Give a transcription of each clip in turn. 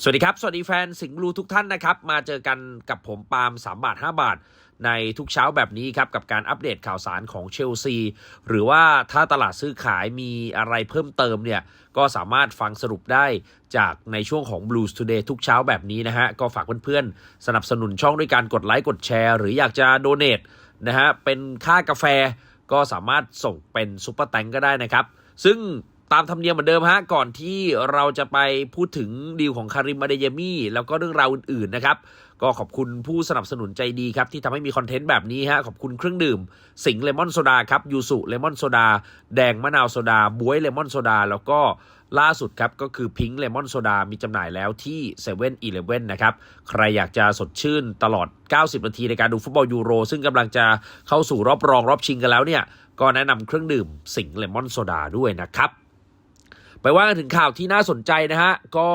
สวัสดีครับ สวัสดีแฟนสิงห์บลูทุกท่านนะครับ มาเจอกันกับผมปาล์ม3บาท 5 บาท ในทุกเช้าแบบนี้ครับ กับการอัปเดตข่าวสารของเชลซี หรือว่าถ้าตลาดซื้อขายมีอะไรเพิ่มเติมเนี่ย ก็สามารถฟังสรุปได้จากในช่วงของ Blues Today ทุกเช้าแบบนี้นะฮะ ก็ฝากเพื่อนๆ สนับสนุนช่องด้วยการกดไลค์กดแชร์ หรืออยากจะโดเน a t นะฮะเป็นค่ากาแฟก็สามารถส่งเป็นซุปเปอร์แตงก็ได้นะครับซึ่ง ตามธรรมเนียมเหมือนเดิมฮะก่อนที่เราจะไปพูดถึงดีลของคาริมอาเดยมี่แล้วก็เรื่องราวอื่นๆนะครับ ก็ขอบคุณผู้สนับสนุนใจดีครับ ที่ทำให้มีคอนเทนต์แบบนี้ฮะขอบคุณเครื่องดื่ม สิงเลมอนโซดาครับยูสุเลมอนโซดาแดงมะนาวโซดาบวยเลมอนโซดาแล้วก็ล่าสุดครับ ก็คือพิงค์เลมอนโซดามีจำหน่ายแล้วที่7 e เ e ่ e อนะครับ ใครอยากจะสดชื่นตลอด 90 นาทีในการดูฟุตบอลยูโร ซึ่งกำลังจะเข้าสู่รอบรองรอบชิงกันแล้วเนี่ย ก็แนะนำเครื่องดื่มสิงห์เลมอนโซดาด้วยนะครับ ไปว่ากันถึงข่าวที่น่าสนใจนะฮะ ก็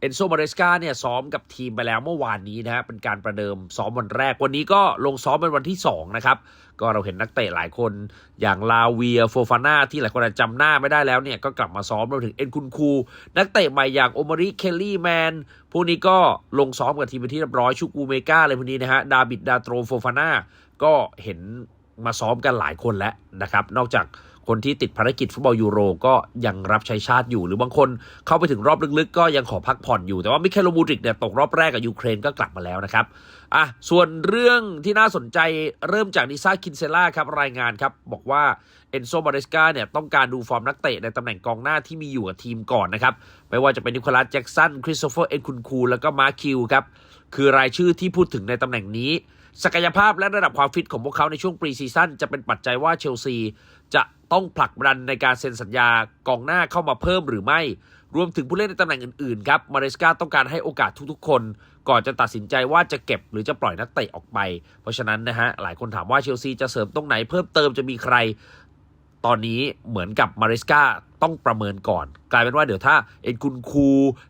เอนโซมาเรสกาเนี่ยซ้อมกับทีมไปแล้วเมื่อวานนี้นะฮะ เป็นการประเดิมซ้อมวันแรก วันนี้ก็ลงซ้อมเป็นวันที่ 2 นะครับ ก็เราเห็นนักเตะหลายคนอย่างลาเวียโฟฟาน่าที่หลายคนอาจจำหน้าไม่ได้แล้วเนี่ย ก็กลับมาซ้อมรวมถึงเอ็นคุนคู นักเตะใหม่อย่างโอมาริเคลลี่แมนพวกนี้ก็ลงซ้อมกับทีมเป็นที่เรียบร้อยชูกูเมกาอะไรพวกนี้นะฮะดาบิดดาโตรโฟฟาน่าก็เห็นมาซ้อมกันหลายคนแล้วนะครับ นอกจาก คนที่ติดภารกิจฟุตบอลยูโรก็ยังรับใช้ชาติอยู่ หรือบางคนเข้าไปถึงรอบลึกๆ ก็ยังขอพักผ่อนอยู่ แต่ว่ามิเคลโลบูริกเนี่ยตกรอบแรกกับยูเครนก็กลับมาแล้วนะครับอะส่วนเรื่องที่น่าสนใจเริ่มจากนิซ่าคินเซล่าครับรายงานครับบอกว่าเอนโซมาเรสกาเนี่ยต้องการดูฟอร์มนักเตะในตำแหน่งกองหน้าที่มีอยู่กับทีมก่อนนะครับไม่ว่าจะเป็นนิโคลัสแจ็กสันคริสโตเฟอร์เอ็นคุนคูแล้วก็มาคิวครับคือรายชื่อที่พูดถึงในตำแหน่งนี้ ศักยภาพและระดับความฟิตของพวกเขาในช่วงปรีซีซั่นจะเป็นปัจจัยว่าเชลซี จะต้องผลักดันในการเซ็นสัญญากองหน้าเข้ามาเพิ่มหรือไม่ รวมถึงผู้เล่นในตำแหน่งอื่นๆครับมาเรสกาต้องการให้โอกาสทุกๆคน ก่อนจะตัดสินใจว่าจะเก็บหรือจะปล่อยนักเตะออกไป เพราะฉะนั้นนะฮะหลายคนถามว่าเชลซีจะเสริมตรงไหนเพิ่มเติมจะมีใคร ตอนนี้เหมือนกับมาริสกาต้องประเมินก่อน กลายเป็นว่าเดี๋ยวถ้าเอ็นคุนคู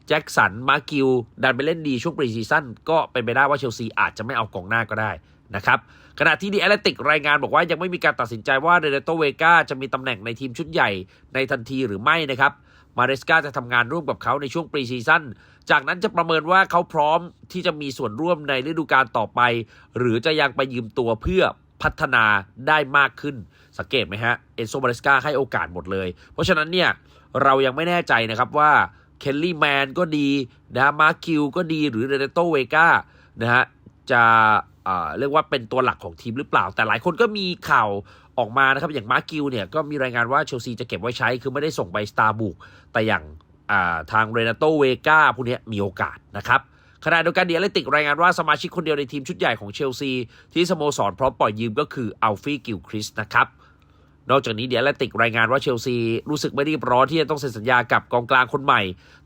แจ็คสันมาร์กิวดันไปเล่นดีช่วงปรีซีซั่นก็เป็นไปได้ว่าเชลซีอาจจะไม่เอากองหน้าก็ได้นะครับขณะที่ดีแอตเลติกรายงานบอกว่ายังไม่มีการตัดสินใจว่าเรเนโตเวกาจะมีตำแหน่งในทีมชุดใหญ่ในทันทีหรือไม่นะครับมาเรสกาจะทำงานร่วมกับเขาในช่วงปรีซีซั่นจากนั้นจะประเมินว่าเขาพร้อมที่จะมีส่วนร่วมในฤดูกาลต่อไป หรือจะยังไปยืมตัวเพื่อ พัฒนาได้มากขึ้น สังเกตไหมฮะ เอนโซมาเรสกาให้โอกาสหมดเลย เพราะฉะนั้นเนี่ยเรายังไม่แน่ใจนะครับว่าเคลลี่แมนก็ดีนะมาร์คิวก็ดีหรือเรเนโตเวกานะฮะจะเรียกว่าเป็นตัวหลักของทีมหรือเปล่า แต่หลายคนก็มีข่าวออกมานะครับ อย่างมาร์กิวเนี่ยก็มีรายงานว่าเชลซีจะเก็บไว้ใช้ คือไม่ได้ส่งไปสตาร์บุกแต่อย่างทางเรนาโตเวกาพวกนี้มีโอกาสนะครับ ขณะเดียวกันเดียเลติกรายงานว่าสมาชิกคนเดียวในทีมชุดใหญ่ของเชลซี ที่สโมสรพร้อมปล่อยยืมก็คืออัลฟี่กิลคริสนะครับนอกจากนี้เดียเลติกรายงานว่าเชลซีรู้สึกไม่รีบร้อนที่จะต้องเซ็นสัญญากับกองกลางคนใหม่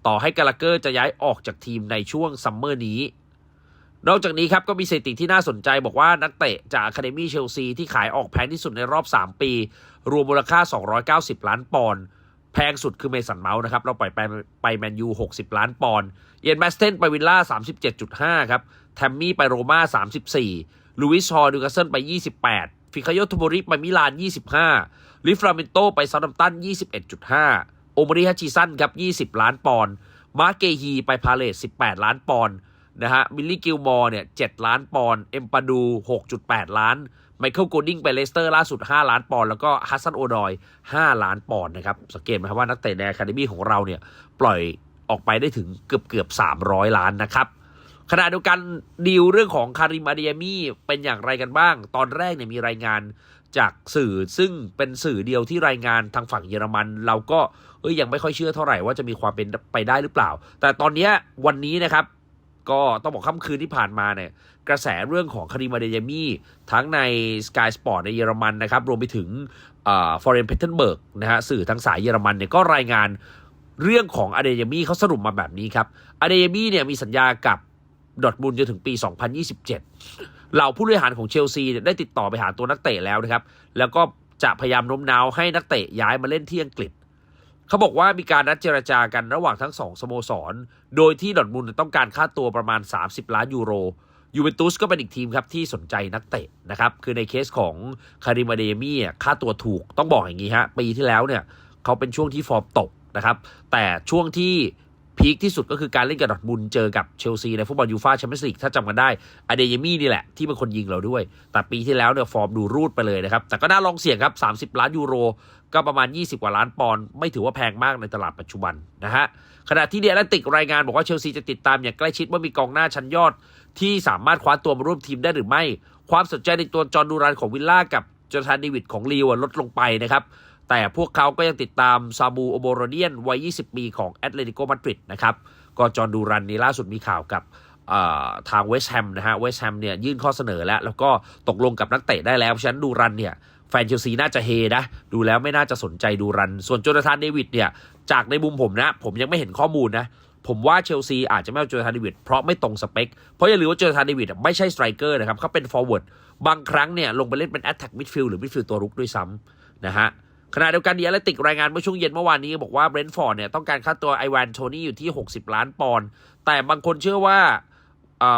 ต่อให้กาลาเกอร์จะย้ายออกจากทีมในช่วงซัมเมอร์นี้นอกจากนี้ครับก็มีสถิติที่น่าสนใจบอกว่านักเตะจากอะคาเดมี่เชลซีที่ขายออกแพงที่สุดในรอบ 3 ปี รวมมูลค่า 290 ล้านปอนด์ แพงสุดคือเมสันเมาส์นะครับ เราปล่อยไปไปแมนยู60 ล้านปอนด์เยนแบสเทนไปวิลล่า 37.5 ครับ แทมมี่ไปโรม่า 34 ลูวิสฮอร์ดูกาเซนไป 28 ฟิคาโยทูโบริไปมิลาน 25 ลิฟราเมนโตไปซาดัมตัน 21.5 โอมริฮัชิซันครับ 20 ล้านปอนด์ มาร์เกฮีไปพาเลส18 ล้านปอนด์นะฮะมิลลี่กิลมอร์เนี่ยเล้านปอนด์ เอ็มปาดู 6.8 ล้าน ไมเคิลโกดิ้งไปเลสเตอร์ล่าสุด 5 ล้านปอนด์แล้วก็ฮัสซันโอดอย 5 ล้านปอนด์นะครับ สังเกตไหมครับว่านักเตะในอะคาเดมี่ของเราเนี่ย ปล่อยออกไปได้ถึงเกือบเกือบ300 ล้านนะครับขณะเดียวกันดีลเรื่องของคาริมอาเดียมี่เป็นอย่างไรกันบ้าง ตอนแรกเนี่ยมีรายงานจากสื่อซึ่งเป็นสื่อเดียวที่รายงานทางฝั่งเยอรมัน เราก็เอ้ยยังไม่ค่อยเชื่อเท่าไหร่ว่าจะมีความเป็นไปได้หรือเปล่า แต่ตอนนี้วันนี้นะครับ ก็ต้องบอกค่ำคืนที่ผ่านมาเนี่ยกระแสเรื่องของคาริมาเดยามี่ทั้งใน Sky Sport ในเยอรมันนะครับ รวมไปถึงฟอร์เรนเพเทนเบิร์กนะฮะสื่อทางสายเยอรมันเนี่ยก็รายงานเรื่องของอเดยามี่เขาสรุปมาแบบนี้ครับอเดยามี่เนี่ยมีสัญญากับดอทบุลจนถึงปี 2027 เหล่าผู้บริหารของเชลซีได้ติดต่อไปหาตัวนักเตะแล้วนะครับ แล้วก็จะพยายามโน้มน้าวให้นักเตะย้ายมาเล่นที่อังกฤษ เขาบอกว่ามีการนัดเจรจากันระหว่างทั้งสองสโมสร โดยที่ดอทมุนต้องการค่าตัวประมาณ 30 ล้านยูโรยูเวนตุสก็เป็นอีกทีมครับที่สนใจนักเตะนะครับ คือในเคสของคาริมาเดมี่ค่าตัวถูกต้องบอกอย่างนี้ฮะ ปีที่แล้วเนี่ยเขาเป็นช่วงที่ฟอร์มตกนะครับ แต่ช่วงที่พีคที่สุดก็คือการเล่นกับดอร์ทมุนเจอกับเชลซีในฟุตบอลยูฟ่าแชมเปี้ยนส์ลีกถ้าจำกันได้อเดยมี่นี่แหละที่เป็นคนยิงเราด้วย แต่ปีที่แล้วเนี่ยฟอร์มดูรูดไปเลยนะครับ แต่ก็น่าลองเสี่ยงครับ 30 ล้านยูโร ก็ประมาณ 20 กว่าล้านปอนด์ไม่ถือว่าแพงมากในตลาดปัจจุบันนะฮะขณะที่เดียร์ลนติกรายงานบอกว่าเชลซีจะติดตามอย่างใกล้ชิดว่ามีกองหน้าชั้นยอด ที่สามารถคว้าตัวมาร่วมทีมได้หรือไม่ ความสนใจในตัวจอร์นดูรันของวิลล่ากับจอร์แดนเดวิดของลีวลดลงไปนะครับแต่พวกเขาก็ยังติดตามซาบูโอโบโรเดียนวัย 20 ปีของแอตเลติโกมาดริดนะครับก็จอร์นดูรันนี้ล่าสุดมีข่าวกับทางเวสต์แฮมนะฮะเวสต์แฮมเนี่ยยื่นข้อเสนอแล้ว แล้วก็ตกลงกับนักเตะได้แล้ว เพราะฉะนั้นดูรันเนี่ย แฟนเชลซีน่าจะเฮนะ ดูแล้วไม่น่าจะสนใจดูรัน ส่วนโจนาธานเดวิดเนี่ย จากในมุมผมนะ ผมยังไม่เห็นข้อมูลนะ ผมว่าเชลซีอาจจะไม่เอาโจนาธานเดวิดเพราะไม่ตรงสเปค เพราะอย่าลืมว่าโจนาธานเดวิดไม่ใช่สไตรเกอร์นะครับเขาเป็นฟอร์เวิร์ดบางครั้งเนี่ยลงไปเล่นเป็นแอตแทกมิดฟิลด์หรือมิดฟิลด์ตัวรุกด้วยซ้ำนะฮะขณะเดียวกันดีแอตติกรายงานเมื่อช่วงเย็นเมื่อวานนี้บอกว่าเบรนท์ฟอร์ดเนี่ยต้องการค่าตัวไอวานโทนี่อยู่ที่ 60 ล้านปอนด์แต่บางคนเชื่อว่า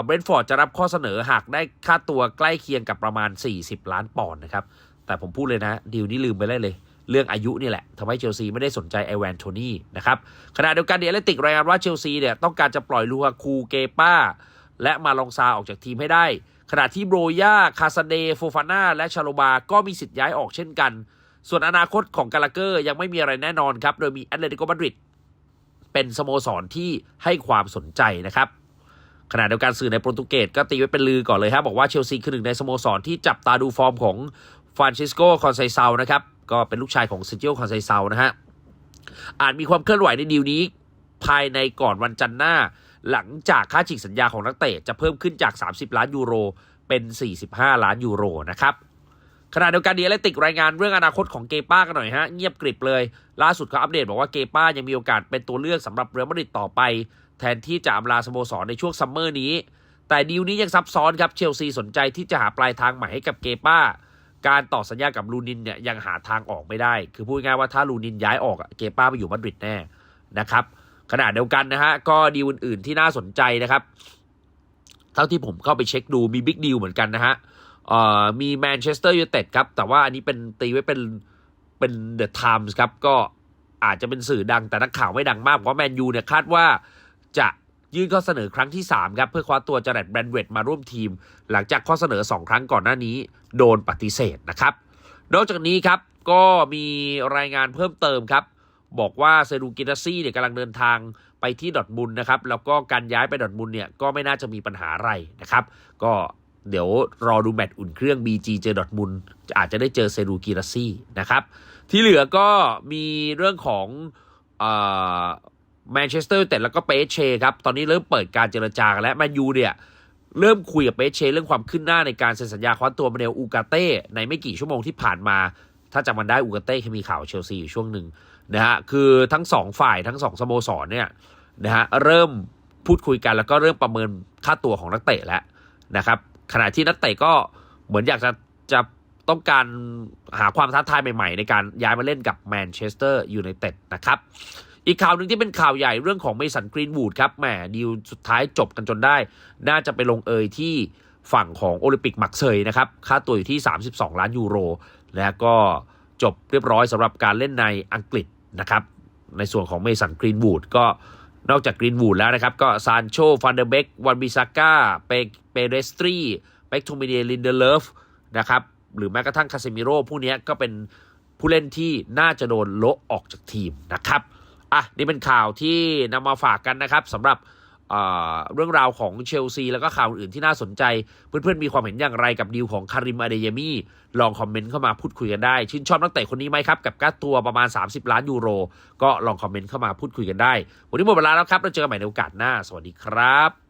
เบรนท์ฟอร์ดจะรับข้อเสนอหากได้ค่าตัวใกล้เคียงกับประมาณ 40 ล้านปอนด์นะครับ แต่ผมพูดเลยนะดีลนี้ลืมไปได้เลย เรื่องอายุนี่แหละทำให้เชลซีไม่ได้สนใจไอแวนโทนี่นะครับขณะเดียวกันเดียร์ติกรายงานว่าเชลซีเนี่ยต้องการจะปล่อยลูฮาคูเกป้า และมาลองซาออกจากทีมให้ได้ ขณะที่โบรย่าคาซาเดโฟฟาน่าและชาโลบาก็มีสิทธิ์ย้ายออกเช่นกัน ส่วนอนาคตของกาลาเกอร์ยังไม่มีอะไรแน่นอนครับโดยมีแอตเลติโกมาดริดเป็นสโมสรที่ให้ความสนใจนะครับขณะเดียวกันสื่อในโปรตุเกสก็ตีไว้เป็นลือก่อนเลยครับบอกว่าเชลซีคือหนึ่งในสโมสรที่จับตาดูฟอร์มของ ฟรานซิสโกคอนไซเซานะครับก็เป็นลูกชายของซิจิโอคอนไซเซานะฮะอาจมีความเคลื่อนไหวในดีลนี้ ภายในก่อนวันจันทร์หน้า หลังจากค่าฉีกสัญญาของนักเตะจะเพิ่มขึ้นจาก 30 ล้านยูโรเป็น 45 ล้านยูโรนะครับขณะเดียวกันดีแลติกรายงานเรื่องอนาคตของเกป้ากันหน่อยฮะเงียบกริบเลย ล่าสุดเขาอัปเดตบอกว่าเกป้ายังมีโอกาสเป็นตัวเลือกสำหรับเรอัลมาดริดต่อไป แทนที่จะอำลาสโมสรในช่วงซัมเมอร์นี้ แต่ดีลนี้ยังซับซ้อนครับเชลซีสนใจที่จะหาปลายทางใหม่ให้กับเกป้า การต่อสัญญากับลูนินเนี่ยยังหาทางออกไม่ได้ คือพูดง่ายว่าถ้าลูนินย้ายออกเกป้าไปอยู่มาดริดแน่นะครับขณะเดียวกันนะฮะก็ดีลอื่นๆที่น่าสนใจนะครับ เท่าที่ผมเข้าไปเช็คดูมีบิ๊กดีลเหมือนกันนะฮะมีแมนเชสเตอร์ยูไนเต็ดครับ แต่ว่าอันนี้เป็นตีไว้เป็นเป็นเดอะไทมส์ครับ ก็อาจจะเป็นสื่อดังแต่นักข่าวไม่ดังมาก เพราะแมนยูเนี่ยคาดว่าจะ ยื่นข้อเสนอครั้งที่ 3 ครับ เพื่อคว้าตัวจาร์ดแบรนเวตมาร่วมทีม หลังจากข้อเสนอ 2 ครั้งก่อนหน้านี้ โดนปฏิเสธนะครับ นอกจากนี้ครับก็มีรายงานเพิ่มเติมครับ บอกว่าเซรูกินาซี่เนี่ยกำลังเดินทางไปที่ดอทมุนด์นะครับ แล้วก็การย้ายไปดอทมุนด์เนี่ยก็ไม่น่าจะมีปัญหาอะไรนะครับ ก็เดี๋ยวรอดูแมตช์อุ่นเครื่อง BG เจอดอทมุนด์อาจจะได้เจอเซรูกินาซี่นะครับ ที่เหลือก็มีเรื่องของ แมนเชสเตอร์แต่แล้วก็เปเชครับ ตอนนี้เริ่มเปิดการเจรจาแล้วแมนยูเนี่ย เริ่มคุยกับเปเชเรื่องความขึ้นหน้าในการเซ็นสัญญาคว้าตัวมาเนลอูกาเต้ในไม่กี่ชั่วโมงที่ผ่านมา ถ้าจำมันได้อูกาเต้เคยมีข่าวเชลซีอยู่ช่วงหนึ่งนะฮะคือทั้งสองฝ่ายทั้งสองสโมสรเนี่ยนะฮะเริ่มพูดคุยกันแล้วก็เริ่มประเมินค่าตัวของนักเตะแล้วนะครับขณะที่นักเตะก็เหมือนอยากจะจะต้องการหาความท้าทายใหม่ ๆ ในการย้ายมาเล่นกับแมนเชสเตอร์ยูไนเต็ดนะครับ อีกข่าวหนึ่งที่เป็นข่าวใหญ่เรื่องของเมสันกรีนวูดครับแหมดีลสุดท้ายจบกันจนได้ น่าจะไปลงเอยที่ฝั่งของโอลิมปิกมักเซยนะครับ ค่าตัวอยู่ที่ 32 ล้านยูโร และก็จบเรียบร้อยสำหรับการเล่นในอังกฤษนะครับ ในส่วนของเมสันกรีนวูดก็นอกจากกรีนวูดแล้วนะครับ ก็ซานโชฟันเดอร์เบกวันบิซาก้าเปเปเรสตรีเบกทูมิเนลินเดเลฟนะครับหรือแม้กระทั่งคาเซมิโร่ผู้นี้ก็เป็นผู้เล่นที่น่าจะโดนโละออกจากทีมนะครับ อะนี่เป็นข่าวที่นำมาฝากกันนะครับสำหรับเรื่องราวของเชลซีแล้วก็ข่าวอื่นที่น่าสนใจ เพื่อนๆมีความเห็นอย่างไรกับดีลของคาริมอาเดยมีลองคอมเมนต์เข้ามาพูดคุยกันได้ ชื่นชอบนักเตะคนนี้ไหมครับ กับก้าตัวประมาณ 30 ล้านยูโร ก็ลองคอมเมนต์เข้ามาพูดคุยกันได้ วันนี้หมดเวลาแล้วครับเราเจอกันใหม่ในโอกาสหน้า สวัสดีครับ